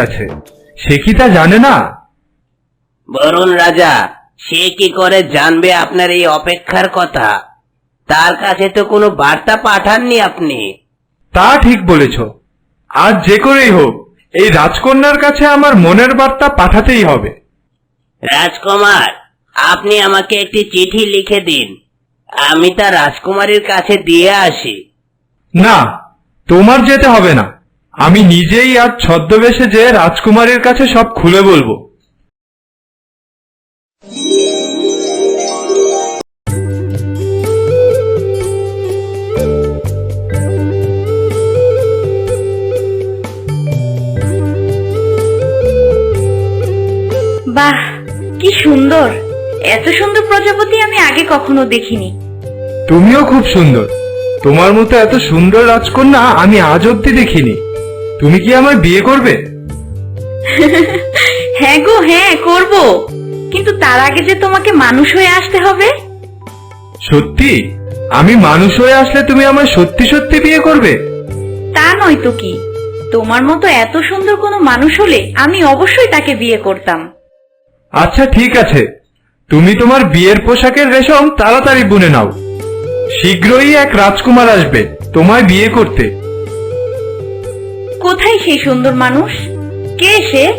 আছে সে কি তা জানে না? বরুণ রাজা সে কি করে জানবে আপনার এই অপেক্ষার কথা? তার কাছে তো কোনো বার্তা পাঠাননি আপনি। তা ঠিক বলেছ। আজ যে করেই হোক এই রাজকন্যার কাছে আমার মনের বার্তা পাঠাতেই হবে। রাজকুমার আপনি আমাকে একটি চিঠি লিখে দিন। আমি তা রাজকুমারীর কাছে দিয়ে আসি। না তোমার যেতে হবে না। আমি নিজেই আজ ছদ্মবেশে যে রাজকুমারীর কাছে সব খুলে বলব। বাহ কি সুন্দর। এত সুন্দর প্রজাপতি আমি আগে কখনো দেখিনি। তুমিও খুব সুন্দর। তোমার মতো এত সুন্দর রাজকন্যা আমি আজ অব্দি দেখিনি। তুমি কি আমায় বিয়ে করবে? হ্যাঁ গো হ্যাঁ করব। কিন্তু তার আগে যে তোমাকে মানুষ হয়ে আসতে হবে? সত্যি? আমি মানুষ হয়ে আসলে তুমি আমায় সত্যি সত্যি বিয়ে করবে? তা নয় তো কি? তোমার মতো এত সুন্দর কোনো মানুষ হলে আমি অবশ্যই তাকে বিয়ে করতাম। আচ্ছা ঠিক আছে। তুমি তোমার বিয়ের পোশাকের রেশম তাড়াতাড়ি বুনে নাও। শীঘ্রই এক রাজকুমার আসবে তোমায় বিয়ে করতে। কোথায় সেই সুন্দর মানুষ? কে সে?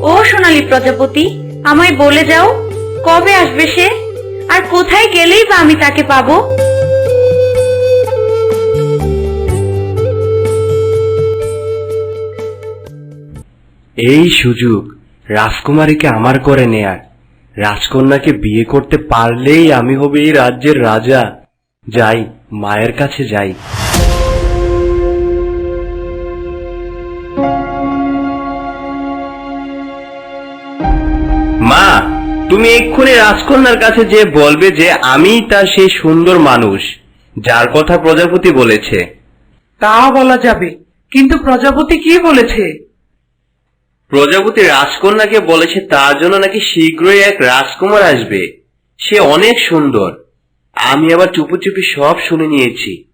ও সোনালী প্রজাপতি, আমায় বলে যাও, কবে আসবে সে? আর কোথায় গেলেই বা আমি তাকে পাবো? এই সুযোগ রাজকুমারীকে আমার করে নেয়ার। রাজকন্যাকে বিয়ে করতে পারলেই আমি হব এই রাজ্যের রাজা। যাই, মায়ের কাছে যাই। তুমি এক্ষুনি রাজকন্যার কাছে যে বলবে যে আমি তার সেই সুন্দর মানুষ যার কথা প্রজাপতি বলেছে। তা বলা যাবে কিন্তু প্রজাপতি কি বলেছে? প্রজাপতি রাজকন্যাকে বলেছে তার জন্য নাকি শীঘ্রই এক রাজকুমার আসবে। সে অনেক সুন্দর। আমি আবার চুপি চুপি সব শুনে নিয়েছি।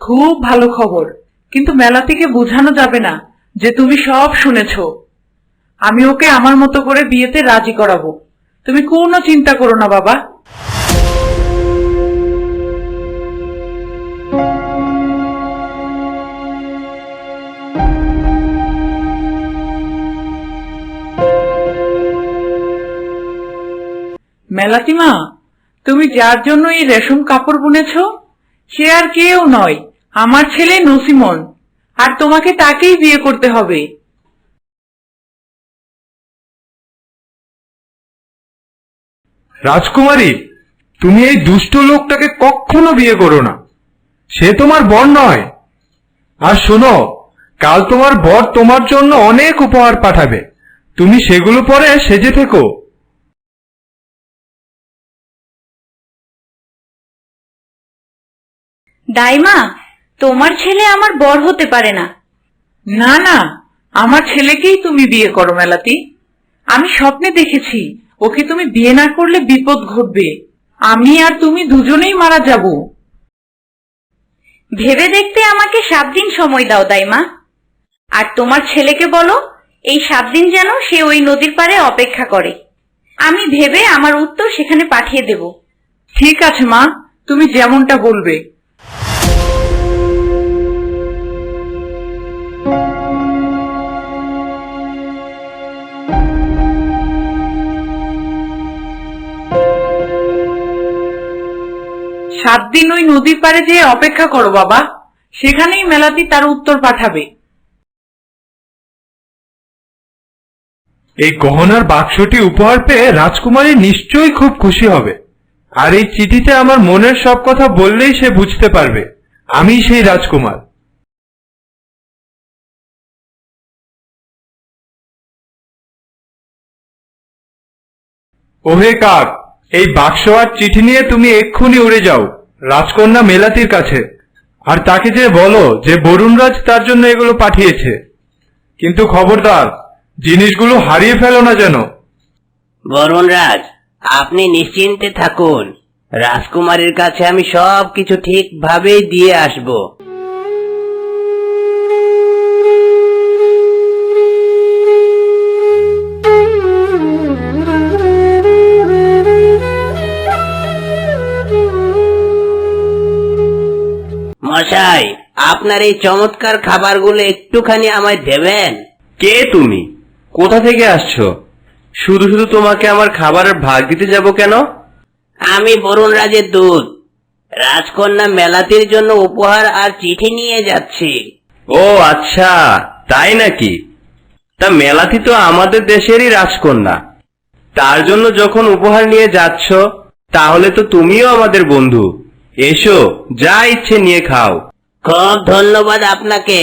খুব ভালো খবর কিন্তু মেলা থেকে বোঝানো যাবে না যে তুমি সব শুনেছ। আমি ওকে আমার মতো করে বিয়েতে রাজি করাবো। তুমি কোনো চিন্তা করো না, বাবা। মেলাতিমা তুমি যার জন্য এই রেশম কাপড় বুনেছ, সে আর কেউ নয়, আমার ছেলে নসিমন। আর তোমাকে তাকেই বিয়ে করতে হবে। রাজকুমারী তুমি এই দুষ্ট লোকটাকে কখনো বিয়ে করো না। সে তোমার বর নয়। আর শোনো কাল তোমার বর তোমার জন্য অনেক উপহার পাঠাবে। তুমি সেগুলো পরে সেজে থেকো। দাইমা তোমার ছেলে আমার বর হতে পারে না। না না আমার ছেলেকেই তুমি বিয়ে করো মেলাতি। আমি স্বপ্নে দেখেছি। ওকে তুমি বিয়ে না করলে বিপদ ঘটবে। আমি আর তুমি দুজনেই মারা যাব। ভেবে দেখতে আমাকে সাত দিন সময় দাও, দাইমা। আর তোমার ছেলেকে বলো, এই সাত দিন যেন সে ওই নদীর পাড়ে অপেক্ষা করে। আমি ভেবে আমার উত্তর সেখানে পাঠিয়ে দেব। ঠিক আছে, মা। তুমি যেমনটা বলবে। সাত দিন ওই নদীর পাড়ে যেয়ে অপেক্ষা করো বাবা। সেখানেই মেলাতি তার উত্তর পাঠাবে। এই গহনার বাক্সটি উপহার পেয়ে রাজকুমারী নিশ্চয়ই খুব খুশি হবে। আর এই চিঠিতে আমার মনের সব কথা বললেই সে বুঝতে পারবে। আমি সেই রাজকুমার। ওহে কাক এই বাক্স আর চিঠি নিয়ে তুমি এক্ষুনি উড়ে যাও, রাজকন্যা মেলাতির কাছে। আর তাকে যে বলো যে বরুণরাজ তার জন্য এগুলো পাঠিয়েছে। কিন্তু খবরদার, জিনিসগুলো হারিয়ে ফেলো না যেন। বরুণরাজ, আপনি নিশ্চিন্তে থাকুন। রাজকুমারীর কাছে আমি সব কিছু ঠিকভাবেই দিয়ে আসব। আপনার এই চমৎকার খাবারগুলো একটুখানি আমায় দেবেন। কে তুমি? কোথা থেকে আসছো? শুধু শুধু তোমাকে আমার খাবারের ভাগ দিতে যাব কেন? আমি বরুণ রাজের দুধ রাজকন্যা মেলাতির জন্য উপহার আর চিঠি নিয়ে যাচ্ছি। ও আচ্ছা তাই নাকি? তা মেলাতি তো আমাদের দেশেরই রাজকন্যা। তার জন্য যখন উপহার নিয়ে যাচ্ছ তাহলে তো তুমিও আমাদের বন্ধু। এসো যা ইচ্ছে নিয়ে খাও। খুব ধন্যবাদ আপনাকে।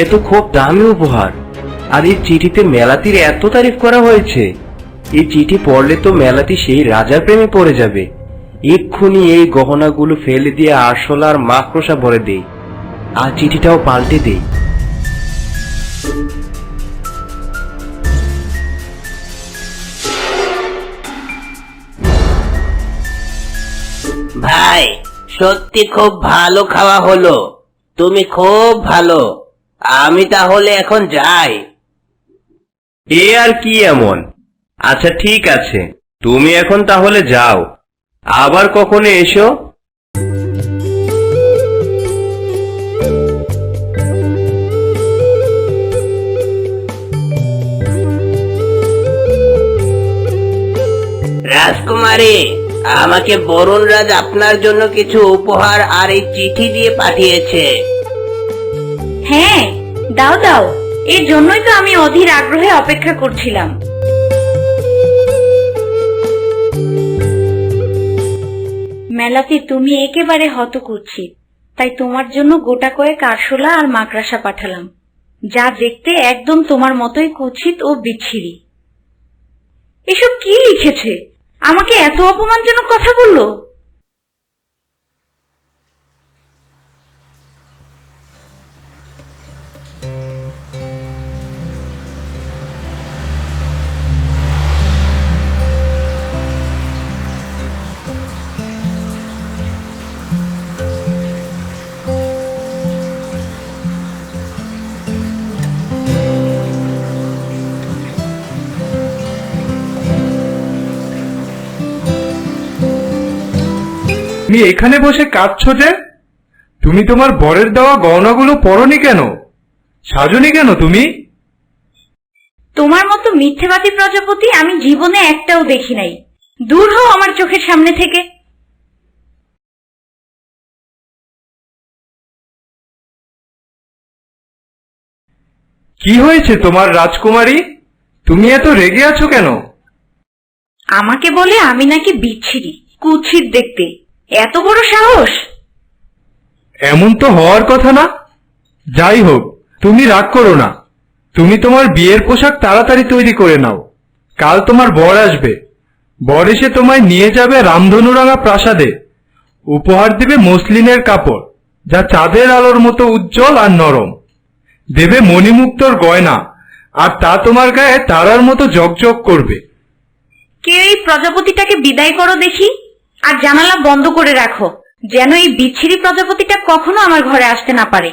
এ তো খুব দামি উপহার। আর এই চিঠিতে মেলাতির এত তারিফ করা হয়েছে। এই চিঠি পড়লে তো মেলাতি সেই রাজার প্রেমে পড়ে যাবে। এক্ষুনি এই গহনাগুলো ফেলে দিয়ে আরশোলা আর মাকড়সা ভরে দেই আর চিঠিটাও পাল্টে দেই। ভাই সত্যি খুব ভালো খাওয়া হলো। তুমি খুব ভালো। আমি তাহলে এখন যাই। এ আর কি এমন? আচ্ছা ঠিক আছে। তুমি এখন তাহলে যাও। আবার কখনো এসো। রাজকুমারী আমাকে বরুণ রাজ আপনার জন্য কিছু উপহার আর এই চিঠি দিয়ে পাঠিয়েছে। হ্যাঁ দাও দাও। এর জন্যই তো আমি অধীর আগ্রহে অপেক্ষা করছিলাম। মেলাতে তুমি একেবারে হত করছি তাই তোমার জন্য গোটা কয়েক আরশোলা আর মাকড়াসা পাঠালাম। যা দেখতে একদম তোমার মতোই কুচ্ছিত ও বিচ্ছিরি। এসব কি লিখেছে? আমাকে এত অপমানজনক কথা বলল? তুমি এখানে বসে কাঁদছো যে? তুমি তোমার বরের দেওয়া গহনাগুলো পরনি কেন? সাজনি কেন তুমি? তোমার মতো মিথ্যেবাদী প্রজাপতি আমি জীবনে একটাও দেখি নাই। দূর হও আমার চোখের সামনে থেকে। কি হয়েছে তোমার রাজকুমারী? তুমি এত রেগে আছো কেন? আমাকে বলে আমি নাকি বিচ্ছিরি কুৎসিত দেখতে। এত বড় সাহস? এমন তো হওয়ার কথা না। যাই হোক তুমি রাগ করো না। তুমি তোমার বিয়ের পোশাক তাড়াতাড়ি তৈরি করে নাও। কাল তোমার বর আসবে। বর এসে তোমায় নিয়ে যাবে রামধনুরাঙা প্রাসাদে। উপহার দেবে মসলিনের কাপড় যা চাঁদের আলোর মতো উজ্জ্বল আর নরম। দেবে মণিমুক্তর গয়না আর তা তোমার গায়ে তারার মতো জগজগ করবে। কে এই প্রজাপতিটাকে বিদায় করো দেখি? আর জানালা বন্ধ করে রাখো যেন এই বিচ্ছিরি প্রজাপতিটা কখনো আমার ঘরে আসতে না পারে।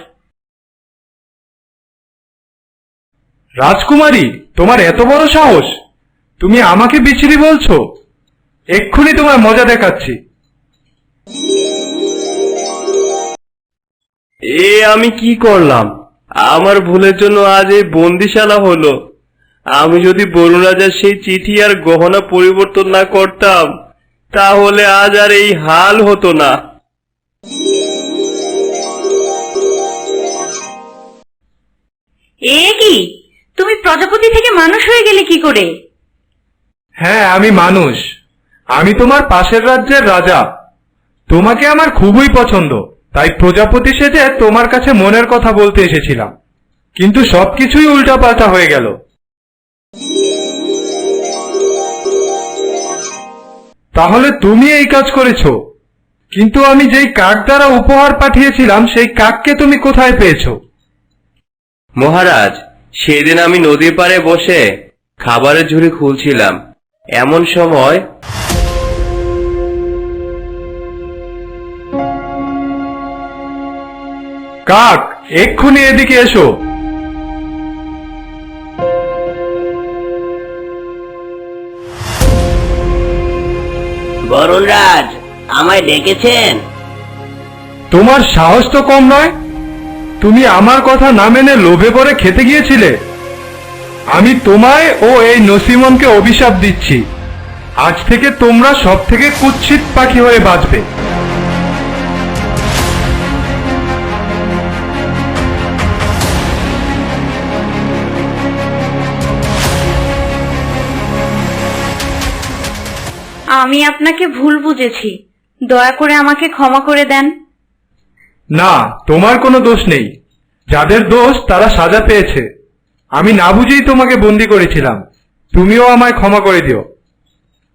রাজকুমারী তোমার এত বড় সাহস? তুমি আমাকে বিচ্ছিরি বলছো? এক্ষুনি তোমার মজা দেখাচ্ছি। এ আমি কি করলাম? আমার ভুলের জন্য আজ এই বন্দিশালা হলো। আমি যদি বরুণ রাজার সেই চিঠি আর গহনা পরিবর্তন না করতাম তাহলে আজ আর এই হাল হতো না। এ কি? তুমি প্রজাপতি থেকে মানুষ হয়ে গেলে কি করে? হ্যাঁ আমি মানুষ। আমি তোমার পাশের রাজ্যের রাজা। তোমাকে আমার খুবই পছন্দ। তাই প্রজাপতি সেজে তোমার কাছে মনের কথা বলতে এসেছিলাম। কিন্তু সবকিছুই উল্টাপাল্টা হয়ে গেল। তাহলে তুমি এই কাজ করেছ। কিন্তু আমি যেই কাক দ্বারা উপহার পাঠিয়েছিলাম সেই কাককে তুমি কোথায় পেয়েছ? মহারাজ সেদিন আমি নদীর পাড়ে বসে খাবারের ঝুড়ি খুলছিলাম। এমন সময় কাক এক্ষুনি এদিকে এসো। বরুণ আমায় ডেকেছেন। তোমার সাহস তো কম নয়। তুমি আমার কথা না মেনে লোভে পড়ে খেতে গিয়েছিলে। আমি তোমায় ও এই নসিমনকে অভিশাপ দিচ্ছি। আজ থেকে তোমরা সব থেকে কুৎসিত পাখি হয়ে বাঁচবে। আমি আপনাকে ভুল বুঝেছি। দয়া করে আমাকে ক্ষমা করে দেন। না তোমার কোনো দোষ নেই। যাদের দোষ তারা সাজা পেয়েছে। আমি না বুঝেই তোমাকে বন্দি করেছিলাম। তুমিও আমায় ক্ষমা করে দিও।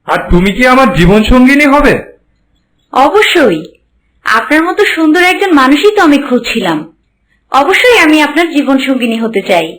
আর তুমি কি আমার জীবন সঙ্গিনী হবে? অবশ্যই। আপনার মতো সুন্দর একজন মানুষই তো আমি খুঁজছিলাম। অবশ্যই আমি আপনার জীবন সঙ্গিনী হতে চাই।